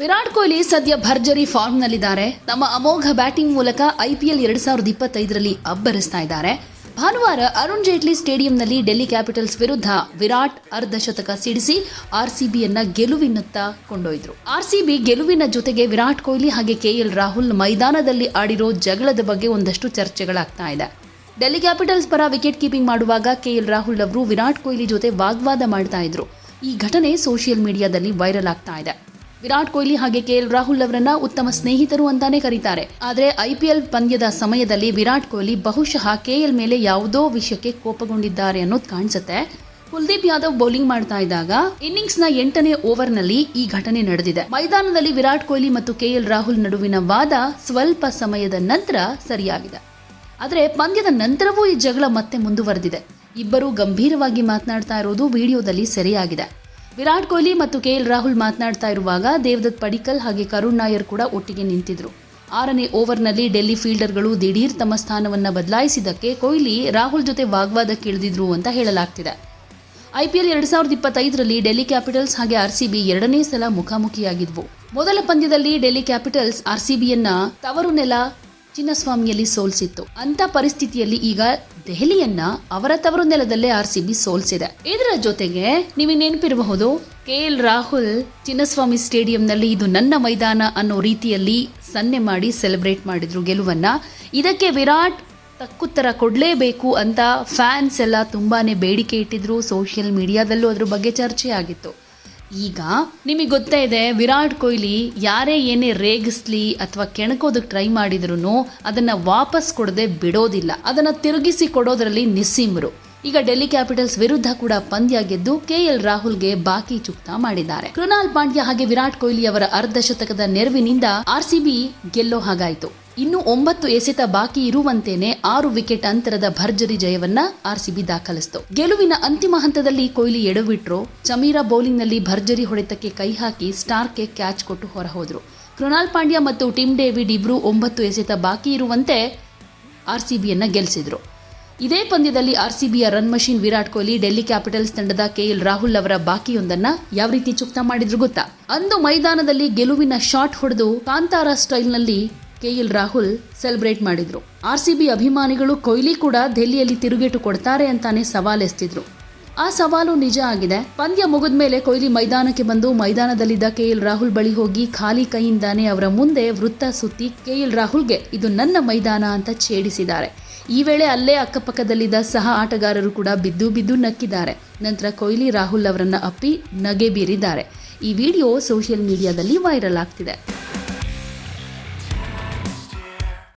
ವಿರಾಟ್ ಕೊಹ್ಲಿ ಸದ್ಯ ಭರ್ಜರಿ ಫಾರ್ಮ್ನಲ್ಲಿದ್ದಾರೆ. ನಮ್ಮ ಅಮೋಘ ಬ್ಯಾಟಿಂಗ್ ಮೂಲಕ ಐಪಿಎಲ್ ಎರಡ್ ಸಾವಿರದ ಇಪ್ಪತ್ತೈದರಲ್ಲಿ ಅಬ್ಬರಿಸ್ತಾ ಇದ್ದಾರೆ. ಭಾನುವಾರ ಅರುಣ್ ಜೇಟ್ಲಿ ಸ್ಟೇಡಿಯಂನಲ್ಲಿ ಡೆಲ್ಲಿ ಕ್ಯಾಪಿಟಲ್ಸ್ ವಿರುದ್ಧ ವಿರಾಟ್ ಅರ್ಧ ಶತಕ ಸಿಡಿಸಿ ಆರ್ಸಿಬಿಯನ್ನ ಗೆಲುವಿನತ್ತ ಕೊಂಡೊಯ್ದರು. ಆರ್ಸಿಬಿ ಗೆಲುವಿನ ಜೊತೆಗೆ ವಿರಾಟ್ ಕೊಹ್ಲಿ ಹಾಗೆ ಕೆಎಲ್ ರಾಹುಲ್ ಮೈದಾನದಲ್ಲಿ ಆಡಿರೋ ಜಗಳದ ಬಗ್ಗೆ ಒಂದಷ್ಟು ಚರ್ಚೆಗಳಾಗ್ತಾ ಇದೆ. ಡೆಲ್ಲಿ ಕ್ಯಾಪಿಟಲ್ಸ್ ಪರ ವಿಕೆಟ್ ಕೀಪಿಂಗ್ ಮಾಡುವಾಗ ಕೆಎಲ್ ರಾಹುಲ್ ಅವರು ವಿರಾಟ್ ಕೊಹ್ಲಿ ಜೊತೆ ವಾಗ್ವಾದ ಮಾಡ್ತಾ ಇದ್ರು. ಈ ಘಟನೆ ಸೋಷಿಯಲ್ ಮೀಡಿಯಾದಲ್ಲಿ ವೈರಲ್ ಆಗ್ತಾ ಇದೆ. ವಿರಾಟ್ ಕೊಹ್ಲಿ ಹಾಗೆ ಕೆಎಲ್ ರಾಹುಲ್ ಅವರನ್ನ ಉತ್ತಮ ಸ್ನೇಹಿತರು ಅಂತಾನೆ ಕರೀತಾರೆ. ಆದರೆ ಐಪಿಎಲ್ ಪಂದ್ಯದ ಸಮಯದಲ್ಲಿ ವಿರಾಟ್ ಕೊಹ್ಲಿ ಬಹುಶಃ ಕೆಎಲ್ ಮೇಲೆ ಯಾವುದೋ ವಿಷಯಕ್ಕೆ ಕೋಪಗೊಂಡಿದ್ದಾರೆ ಅನ್ನೋದು ಕಾಣಿಸುತ್ತೆ. ಕುಲ್ದೀಪ್ ಯಾದವ್ ಬೌಲಿಂಗ್ ಮಾಡ್ತಾ ಇದ್ದಾಗ ಇನ್ನಿಂಗ್ಸ್ನ ಎಂಟನೇ ಓವರ್ನಲ್ಲಿ ಈ ಘಟನೆ ನಡೆದಿದೆ. ಮೈದಾನದಲ್ಲಿ ವಿರಾಟ್ ಕೊಹ್ಲಿ ಮತ್ತು ಕೆಎಲ್ ರಾಹುಲ್ ನಡುವಿನ ವಾದ ಸ್ವಲ್ಪ ಸಮಯದ ನಂತರ ಸರಿಯಾಗಿದೆ. ಆದರೆ ಪಂದ್ಯದ ನಂತರವೂ ಈ ಜಗಳ ಮತ್ತೆ ಮುಂದುವರೆದಿದೆ. ಇಬ್ಬರು ಗಂಭೀರವಾಗಿ ಮಾತನಾಡ್ತಾ ಇರೋದು ವಿಡಿಯೋದಲ್ಲಿ ಸೆರೆಯಾಗಿದೆ. ವಿರಾಟ್ ಕೊಹ್ಲಿ ಮತ್ತು ಕೆಎಲ್ ರಾಹುಲ್ ಮಾತನಾಡ್ತಾ ಇರುವಾಗ ದೇವದತ್ ಪಡಿಕಲ್ ಹಾಗೆ ಕರುಣ್ ನಾಯರ್ ಕೂಡ ಒಟ್ಟಿಗೆ ನಿಂತಿದ್ರು. ಆರನೇ ಓವರ್ನಲ್ಲಿ ಡೆಲ್ಲಿ ಫೀಲ್ಡರ್ಗಳು ದಿಢೀರ್ ತಮ್ಮ ಸ್ಥಾನವನ್ನು ಬದಲಾಯಿಸಿದ್ದಕ್ಕೆ ಕೊಹ್ಲಿ ರಾಹುಲ್ ಜೊತೆ ವಾಗ್ವಾದ ಇಳಿದಿದ್ರು ಅಂತ ಹೇಳಲಾಗ್ತಿದೆ. ಐಪಿಎಲ್ ಎರಡು ಸಾವಿರದ ಇಪ್ಪತ್ತೈದರಲ್ಲಿ ಡೆಲ್ಲಿ ಕ್ಯಾಪಿಟಲ್ಸ್ ಹಾಗೆ ಆರ್ಸಿಬಿ ಎರಡನೇ ಸಲ ಮುಖಾಮುಖಿಯಾಗಿದ್ವು. ಮೊದಲ ಪಂದ್ಯದಲ್ಲಿ ಡೆಲ್ಲಿ ಕ್ಯಾಪಿಟಲ್ಸ್ ಆರ್ಸಿಬಿಯನ್ನ ತವರು ನೆಲ ಚಿನ್ನಸ್ವಾಮಿಯಲ್ಲಿ ಸೋಲ್ಸಿತ್ತು. ಅಂತ ಪರಿಸ್ಥಿತಿಯಲ್ಲಿ ಈಗ ದೆಹಲಿಯನ್ನ ಅವರ ತವರು ನೆಲದಲ್ಲೇ ಆರ್ ಸಿ ಬಿ ಸೋಲ್ಸಿದೆ. ಇದರ ಜೊತೆಗೆ ನೀವು ನೆನಪಿರಬಹುದು ಕೆ. ಎಲ್. ರಾಹುಲ್ ಚಿನ್ನಸ್ವಾಮಿ ಸ್ಟೇಡಿಯಂನಲ್ಲಿ ಇದು ನನ್ನ ಮೈದಾನ ಅನ್ನೋ ರೀತಿಯಲ್ಲಿ ಸನ್ನೆ ಮಾಡಿ ಸೆಲೆಬ್ರೇಟ್ ಮಾಡಿದ್ರು ಗೆಲುವನ್ನ. ಇದಕ್ಕೆ ವಿರಾಟ್ ತಕ್ಕುತ್ತರ ಕೊಡಲೇಬೇಕು ಅಂತ ಫ್ಯಾನ್ಸ್ ಎಲ್ಲ ತುಂಬಾನೇ ಬೇಡಿಕೆ ಇಟ್ಟಿದ್ರು. ಸೋಷಿಯಲ್ ಮೀಡಿಯಾದಲ್ಲೂ ಅದ್ರ ಬಗ್ಗೆ ಚರ್ಚೆ ಆಗಿತ್ತು ಈಗ ನಿಮಗೆ ಗೊತ್ತೇ ಇದೆ, ವಿರಾಟ್ ಕೊಹ್ಲಿ ಯಾರೇ ಏನೇ ರೇಗಿಸ್ಲಿ ಅಥವಾ ಕೆಣಕೋದಕ್ಕೆ ಟ್ರೈ ಮಾಡಿದ್ರು ಅದನ್ನ ವಾಪಸ್ ಕೊಡದೆ ಬಿಡೋದಿಲ್ಲ. ಅದನ್ನ ತಿರುಗಿಸಿ ಕೊಡೋದ್ರಲ್ಲಿ ನಿಸ್ಸೀಮರು. ಈಗ ಡೆಲ್ಲಿ ಕ್ಯಾಪಿಟಲ್ಸ್ ವಿರುದ್ಧ ಕೂಡ ಪಂದ್ಯ ಗೆದ್ದು ಕೆಎಲ್ ರಾಹುಲ್ಗೆ ಬಾಕಿ ಚುಕ್ತಾ ಮಾಡಿದ್ದಾರೆ. ಕೃಣಾಲ್ ಪಾಂಡ್ಯ ಹಾಗೆ ವಿರಾಟ್ ಕೊಹ್ಲಿ ಅವರ ಅರ್ಧ ಶತಕದ ನೆರವಿನಿಂದ ಆರ್ಸಿಬಿ ಗೆಲ್ಲೋ ಹಾಗಾಯಿತು. ಇನ್ನು ಒಂಬತ್ತು ಎಸೆತ ಬಾಕಿ ಇರುವಂತೇನೆ ಆರು ವಿಕೆಟ್ ಅಂತರದ ಭರ್ಜರಿ ಜಯವನ್ನ ಆರ್ಸಿಬಿ ದಾಖಲಿಸಿತು. ಗೆಲುವಿನ ಅಂತಿಮ ಹಂತದಲ್ಲಿ ಕೊಹ್ಲಿ ಎಡವಿಟ್ರು. ಚಮೀರಾ ಬೌಲಿಂಗ್ನಲ್ಲಿ ಭರ್ಜರಿ ಹೊಡೆತಕ್ಕೆ ಕೈ ಹಾಕಿ ಸ್ಟಾರ್ಕ್ಗೆ ಕ್ಯಾಚ್ ಕೊಟ್ಟು ಹೊರಹೋದ್ರು. ಕೃಣಾಲ್ ಪಾಂಡ್ಯ ಮತ್ತು ಟಿಮ್ ಡೇವಿಡ್ ಇಬ್ರು ಒಂಬತ್ತು ಎಸೆತ ಬಾಕಿ ಇರುವಂತೆ ಆರ್ಸಿಬಿಯನ್ನ ಗೆಲ್ಲಿಸಿದ್ರು ಇದೇ ಪಂದ್ಯದಲ್ಲಿ ಆರ್ಸಿಬಿಯ run machine Virat Kohli Delhi Capitals ತಂಡದ ಕೆಎಲ್ ರಾಹುಲ್ ಅವರ ಬಾಕಿಯೊಂದನ್ನ ಯಾವ ರೀತಿ ಚುಕ್ತಾ ಮಾಡಿದ್ರು ಗೊತ್ತಾ? ಅಂದು ಮೈದಾನದಲ್ಲಿ ಗೆಲುವಿನ ಶಾಟ್ ಹೊಡೆದು ಕಾಂತಾರ ಸ್ಟೈಲ್ನಲ್ಲಿ ಕೆಎಲ್ ರಾಹುಲ್ ಸೆಲೆಬ್ರೇಟ್ ಮಾಡಿದ್ರು. ಆರ್ಸಿಬಿ ಅಭಿಮಾನಿಗಳು ಕೊಹ್ಲಿ ಕೂಡ ದೆಹಲಿಯಲ್ಲಿ ತಿರುಗೇಟು ಕೊಡ್ತಾರೆ ಅಂತಾನೆ ಸವಾಲೆಸ್ತಿದ್ರು ಆ ಸವಾಲು ನಿಜ ಆಗಿದೆ. ಪಂದ್ಯ ಮುಗಿದ ಮೇಲೆ ಕೊಹ್ಲಿ ಮೈದಾನಕ್ಕೆ ಬಂದು ಮೈದಾನದಲ್ಲಿದ್ದ ಕೆಎಲ್ ರಾಹುಲ್ ಬಳಿ ಹೋಗಿ ಖಾಲಿ ಕೈಯಿಂದಾನೆ ಅವರ ಮುಂದೆ ವೃತ್ತ ಸುತ್ತಿ ಕೆಎಲ್ ರಾಹುಲ್ಗೆ ಇದು ನನ್ನ ಮೈದಾನ ಅಂತ ಛೇಡಿಸಿದ್ದಾರೆ. ಈ ವೇಳೆ ಅಲ್ಲೇ ಅಕ್ಕಪಕ್ಕದಲ್ಲಿದ್ದ ಸಹ ಆಟಗಾರರು ಕೂಡ ಬಿದ್ದು ಬಿದ್ದು ನಕ್ಕಿದ್ದಾರೆ. ನಂತರ ಕೊಹ್ಲಿ ರಾಹುಲ್ ಅವರನ್ನು ಅಪ್ಪಿ ನಗೆ ಬೀರಿದ್ದಾರೆ ಈ ವಿಡಿಯೋ ಸೋಷಿಯಲ್ ಮೀಡಿಯಾದಲ್ಲಿ ವೈರಲ್ ಆಗ್ತಿದೆ.